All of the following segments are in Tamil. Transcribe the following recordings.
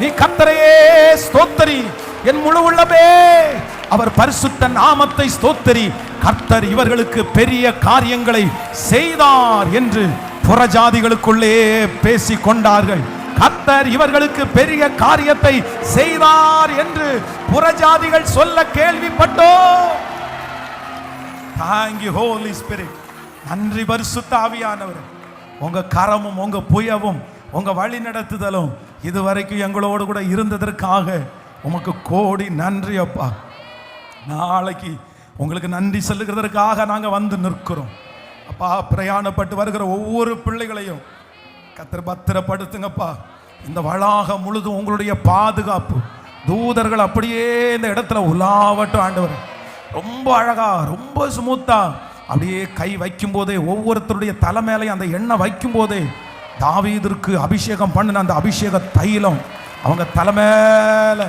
நீ கத்தரையே ஸ்தோத்தரி. என் முழு உள்ளமே. அவர் பரிசுத்த நாமத்தை ஸ்தோத்தரி. கர்த்தர் இவர்களுக்கு பெரிய காரியங்களை செய்தார் என்று புறஜாதிகளுக்குள்ளே பேசிக் கொண்டார்கள். கர்த்தர் இவர்களுக்கு பெரிய காரியத்தை செய்தார் என்று புறஜாதிகள் சொல்ல கேள்விப்பட்டோம். தேங்க்யூ ஹோலி ஸ்பிரிட் நன்றி பரிசுத்த ஆவியானவர். உங்க கரமும் உங்க புயவும் உங்கள் வழி நடத்துதலும் இதுவரைக்கும் எங்களோடு கூட இருந்ததற்காக உமக்கு கோடி நன்றி அப்பா. நாளைக்கு உங்களுக்கு நன்றி செலுகிறதற்காக நாங்கள் வந்து நிற்கிறோம். அப்பா பிரயாணப்பட்டு வருகிற ஒவ்வொரு பிள்ளைகளையும் கத்திர பத்திரப்படுத்துங்கப்பா. இந்த வளாகம் முழுதும் உங்களுடைய பாதுகாப்பு. தூதர்கள் அப்படியே இந்த இடத்துல உலாவட்டும் ஆண்டவர். ரொம்ப அழகா ரொம்ப ஸ்மூத்தாக அப்படியே கை வைக்கும் போதே ஒவ்வொருத்தருடைய தலை மேலேயும் அந்த எண்ணெய் வைக்கும் போதே தாவீதிற்கு அபிஷேகம் பண்ணின அந்த அபிஷேக தைலம் அவங்க தலை மேல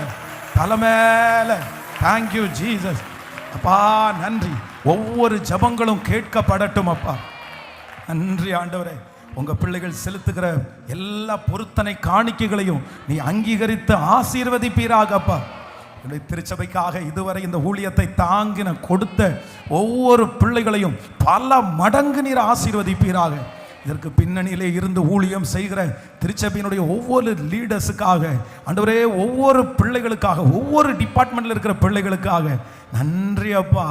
தலை தேங்க்யூ ஜீசஸ் அப்பா நன்றி. ஒவ்வொரு ஜபங்களும் கேட்கப்படட்டும் அப்பா. நன்றி ஆண்டவரே. உங்கள் பிள்ளைகள் செலுத்துகிற எல்லா பொருத்தனை காணிக்கைகளையும் நீ அங்கீகரித்து ஆசீர்வதிப்பீராக அப்பா. என்னுடைய திருச்சபைக்காக இதுவரை இந்த ஊழியத்தை தாங்கின கொடுத்த ஒவ்வொரு பிள்ளைகளையும் பல மடங்கு நீர் ஆசீர்வதிப்பீராக. இதற்கு பின்னணியிலே இருந்து ஊழியம் செய்கிற திருச்சபையினுடைய ஒவ்வொரு லீடர்ஸுக்காக ஆண்டவரே ஒவ்வொரு பிள்ளைகளுக்காக ஒவ்வொரு டிபார்ட்மெண்ட்டில் இருக்கிற பிள்ளைகளுக்காக நன்றி அப்பா